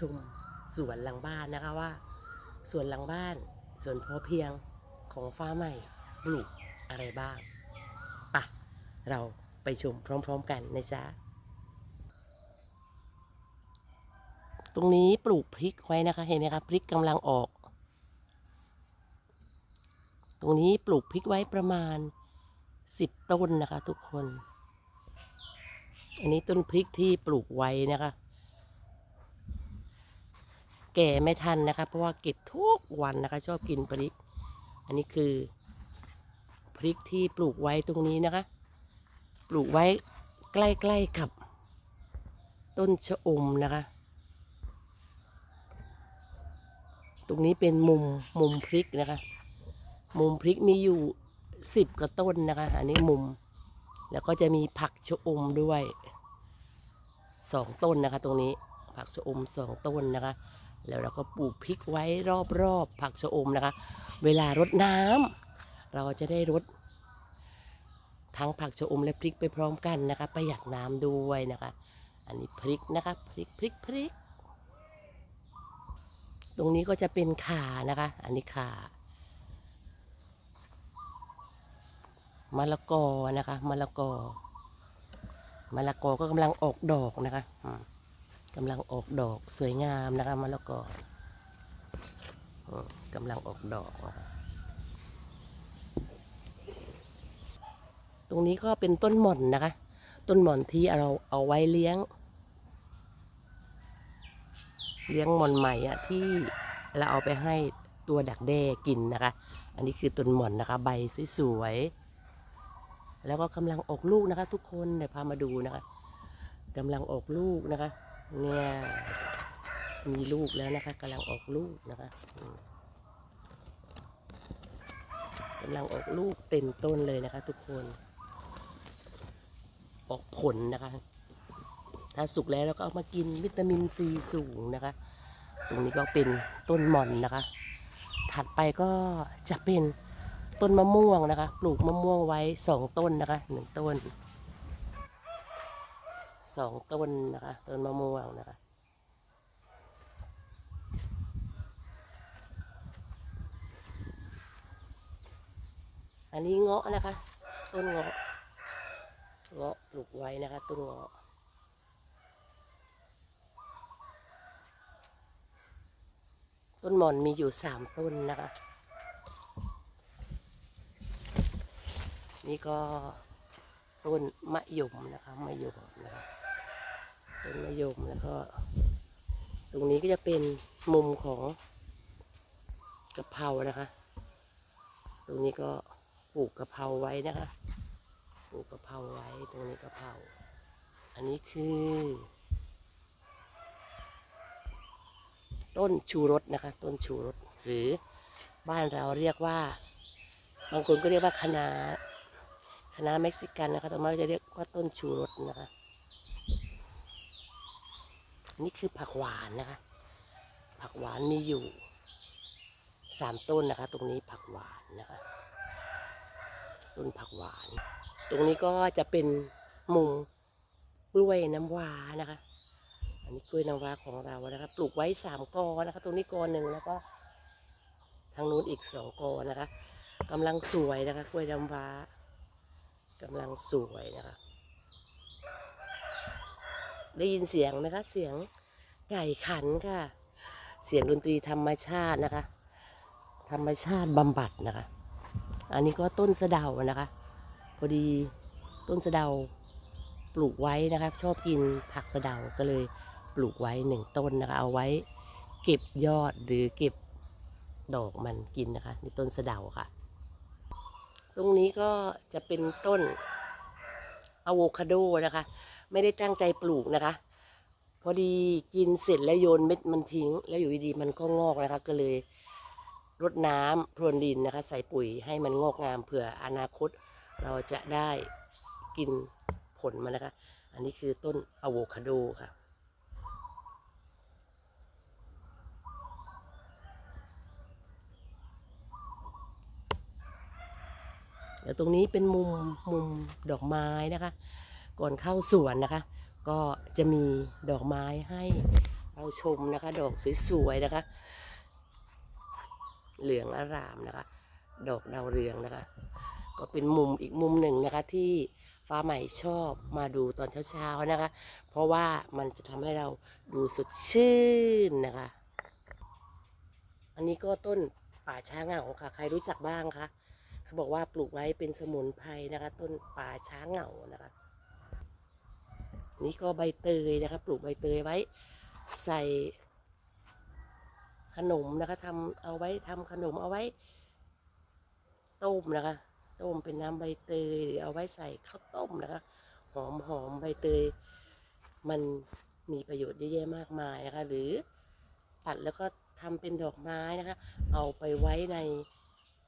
ชมสวนหลังบ้านนะคะว่าสวนหลังบ้านสวนพอเพียงของฟ้าใหม่ปลูกอะไรบ้างปะเราไปชมพร้อม ๆ กันนะจ๊ะ ตรงนี้ปลูกพริกไว้นะคะเห็นไหมคะพริกกำลังออก ตรงนี้ปลูกพริกไว้ประมาณสิบต้นนะคะ ทุกคน อันนี้ต้นพริกที่ปลูกไว้นะคะ ก่ไม่ทันนะคะเพราะว่าเก็บทุกวันนะคะ ชอบกินพริก อันนี้คือ พริกที่ปลูกไว้ตรงนี้นะคะ ปลูกไว้ใกล้ๆกับ ต้นชะอมนะคะ ตรงนี้เป็นมุมมุมพริกนะคะ มุมพริกมีอยู่สิบกว่าต้นนะคะ อันนี้มุม แล้วก็จะมีผักชะอมด้วยสองต้นนะคะ ตรงนี้ผักชะอมสองต้นนะคะ แล้วเราก็ปลูกพริกไว้รอบๆผักชะอมนะคะ เวลารดน้ำเราจะได้รดทั้งผักชะอมและพริกไปพร้อมกันนะคะ ประหยัดน้ำด้วยนะคะ อันนี้พริกนะคะพริกพริกพริก ตรงนี้ก็จะเป็นขานะคะ อันนี้ข่ามะละกอนะคะมะละกอมะละกอก็กำลังออกดอกนะคะอืม กำลังออกดอกสวยงามนะคะมะละกออืมกำลังออกดอก ตรงนี้ก็เป็นต้นหม่อนนะคะ ต้นหม่อนที่เราเอาไว้เลี้ยง เลี้ยงหม่อนใหม่อะที่เราเอาไปให้ตัวดักแด้กินนะคะ อันนี้คือต้นหม่อนนะคะ ใบสวยๆ แล้วก็กำลังออกลูกนะคะ ทุกคนเดี๋ยวพามาดูนะคะกำลังออกลูกนะคะ เนี่ยมีลูกแล้วนะคะกำลังออกลูกนะคะกำลังออกลูกเต็มต้นเลยนะคะ ทุกคน ออกผลนะคะ ถ้าสุกแล้วเราก็เอามากินวิตามินซีสูงนะคะ ตรงนี้ก็เป็นต้นหม่อนนะคะ ถัดไปก็จะเป็นต้นมะม่วงนะคะ ปลูกมะม่วงไว้สองต้นนะคะหนึ่งต้น สองต้นนะคะต้นมะม่วงนะคะอันนี้เงาะนะคะ ต้นเงาะเงาะปลูกไว้นะคะต้นเงาะต้นหม่อนมีอยู่สามต้นนะคะ นี่ก็ ต้นมะยมนะคะมะยมนะคะต้นมะยมแล้วก็ ตรงนี้ก็จะเป็นมุมของกะเพรานะคะ ตรงนี้ก็ปลูกกะเพราไว้นะคะ ปลูกกะเพราไว้ตรงนี้กะเพราอันนี้คือ ต้นชูรสนะคะ ต้นชูรสหรือบ้านเราเรียกว่า บางคนก็เรียกว่าคะ น้าคะเม็กซิกันนะคะต่มาจะเรียกว่าต้นชูรสนะคะนนี่คือผักหวานนะคะ ผักหวานมีอยู่สามต้นนะคะ ตรงนี้ผักหวานนะคะ ต้นผักหวาน ตรงนี้ก็จะเป็นมุมกล้วยน้ำว้านะคะ อันนี้กล้วยน้ำว้าของเรานะคะ ปลูกไว้สามกอนะคะ ตรงนี้กอหนึ่งแล้วก็ทางนู้นอีกสองกอนะคะกำลังสวยนะคะกล้วยน้ำว้า กำลังสวยนะคะ ได้ยินเสียงไหมคะ เสียงไก่ขันค่ะ เสียงดนตรีธรรมชาตินะคะ ธรรมชาติบำบัดนะคะ อันนี้ก็ต้นสะเดานะคะ พอดีต้นสะเดาปลูกไว้นะคะชอบกินผักสะเดาก็เลยปลูกไว้หนึ่งต้นนะคะ เอาไว้เก็บยอดหรือเก็บดอกมันกินนะคะในต้นสะเดาค่ะ รงนี้ก็จะเป็นต้นอะโวคาโดนะคะ ไม่ได้ตั้งใจปลูกนะคะ พอดีกินเสร็จแล้วโยนเม็ดมันทิ้ง แล้วอยู่ดีๆมันก็งอกนะคะ ก็เลยรดน้ำพรวนดินนะคะ ใส่ปุ๋ยให้มันงอกงามเผื่ออนาคต เราจะได้กินผลมันนะคะ อันนี้คือต้นอะโวคาโดค่ะ เดี๋ยวตรงนี้เป็นมุมมุมดอกไม้นะคะ ก่อนเข้าสวนนะคะ ก็จะมีดอกไม้ให้เราชมนะคะ ดอกสวยๆนะคะ เหลืองอารามนะคะ ดอกดาวเรืองนะคะ ก็เป็นมุมอีกมุมหนึ่งนะคะที่ฟ้าใหม่ชอบมาดูตอนเช้าๆนะคะ เพราะว่ามันจะทำให้เราดูสดชื่นนะคะ อันนี้ก็ต้นป่าช้าเหงาค่ะ ใครรู้จักบ้างคะ เขาบอกว่าปลูกไว้เป็นสมุนไพรนะคะ ต้นป่าช้างเหงานะคะ นี่ก็ใบเตยนะคะ ปลูกใบเตยไว้ ใส่ขนมนะคะทำเอาไว้ทำขนมเอาไว้ ต้มนะคะ ต้มเป็นน้ำใบเตยหรือเอาไว้ใส่ข้าวต้มนะคะ หอมหอมใบเตย มันมีประโยชน์เยอะแยะมากมายนะคะ หรือตัดแล้วก็ทำเป็นดอกไม้นะคะ เอาไปไว้ใน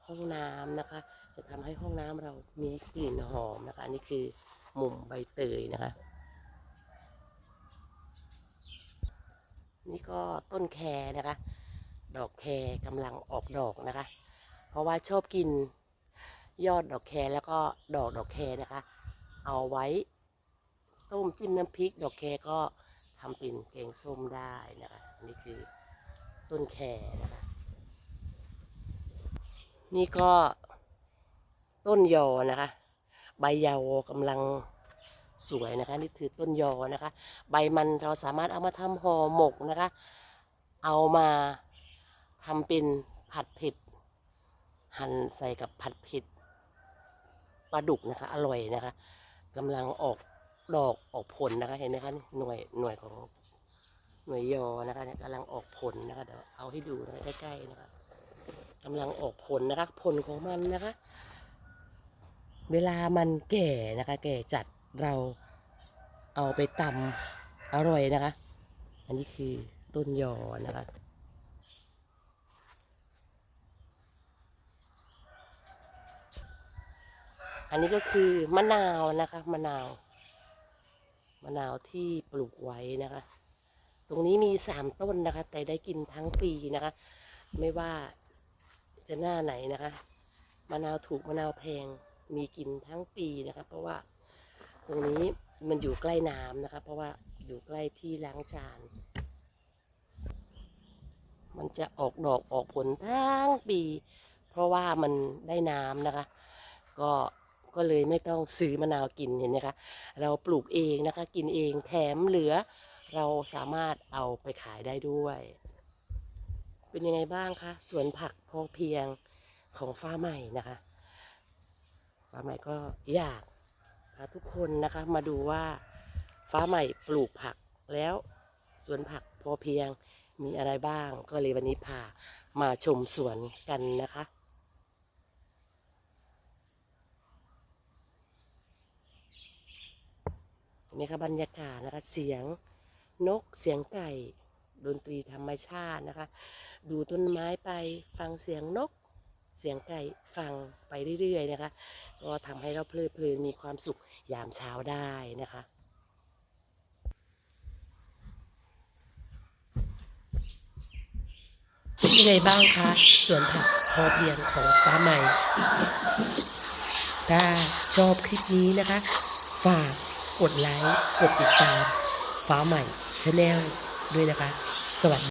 ห้องน้ำนะคะ จะทำให้ห้องน้ำเรามีกลิ่นหอมนะคะอันนี้คือมุมใบเตยนะคะ นี่ก็ต้นแครนะคะ ดอกแครกำลังออกดอกนะคะ เพราะว่าชอบกินยอดดอกแครแล้วก็ดอกดอกแครนะคะ เอาไว้ต้มจิ้มน้ำพริก ดอกแครก็ทำเป็นแกงส้มได้นะคะอันนี้คือต้นแครนะคะ นี่ก็ต้นยอนะคะ ใบยาวกำลังสวยนะคะนี่คือต้นยอนะคะ ใบมันเราสามารถเอามาทำห่อหมกนะคะ เอามาทำเป็นผัดเผ็ดหั่นใส่กับผัดเผ็ดปลาดุกนะคะ อร่อยนะคะกำลังออกดอกออกผลนะคะเห็นไหมคะหน่วยหน่วยของหน่วยยอนะคะเนี่ยกำลังออกผลนะคะเดี๋ยวเอาให้ดูนะใกล้ๆนะคะ กำลังออกผลนะคะ ผลของมันนะคะ เวลามันแก่นะคะ แก่จัดเราเอาไปตำอร่อยนะคะ อันนี้คือต้นยอนะคะอันนี้ก็คือมะนาวนะคะมะนาวมะนาวที่ปลูกไว้นะคะ ตรงนี้มีสามต้นนะคะ แต่ได้กินทั้งปีนะคะ ไม่ว่า จะหน้าไหนนะคะมะนาวถูกมะนาวแพงมีกินทั้งปีนะคะ เพราะว่าตรงนี้มันอยู่ใกล้น้ำนะคะ เพราะว่าอยู่ใกล้ที่ล้างจาน มันจะออกดอกออกผลทั้งปี เพราะว่ามันได้น้ำนะคะ ก็ก็เลยไม่ต้องซื้อมะนาวกินเห็นไหมคะเราปลูกเองนะคะ กินเองแถมเหลือ เราสามารถเอาไปขายได้ด้วย เป็นยังไงบ้างคะสวนผักพอเพียงของฟ้าใหม่นะคะฟ้าใหม่ก็อยากพาทุกคนนะคะมาดูว่าฟ้าใหม่ปลูกผักแล้วสวนผักพอเพียงมีอะไรบ้าง ก็เลยวันนี้พามาชมสวนกันนะคะนี่ค่ะบรรยากาศนะคะเสียงนกเสียงไก่ ดนตรีธรรมชาตินะคะ ดูต้นไม้ไปฟังเสียงนก เสียงไก่ฟังไปเรื่อยๆนะคะ ก็ทำให้เราเพลิดเพลินมีความสุขยามเช้าได้นะคะเป็นยังไงบ้างคะสวนผักพอเพียงของฟ้าใหม่ ถ้าชอบคลิปนี้นะคะ ฝากกดไลค์ กดติดตาม ฟ้าใหม่ชาแนลด้วยนะคะ สวัสดี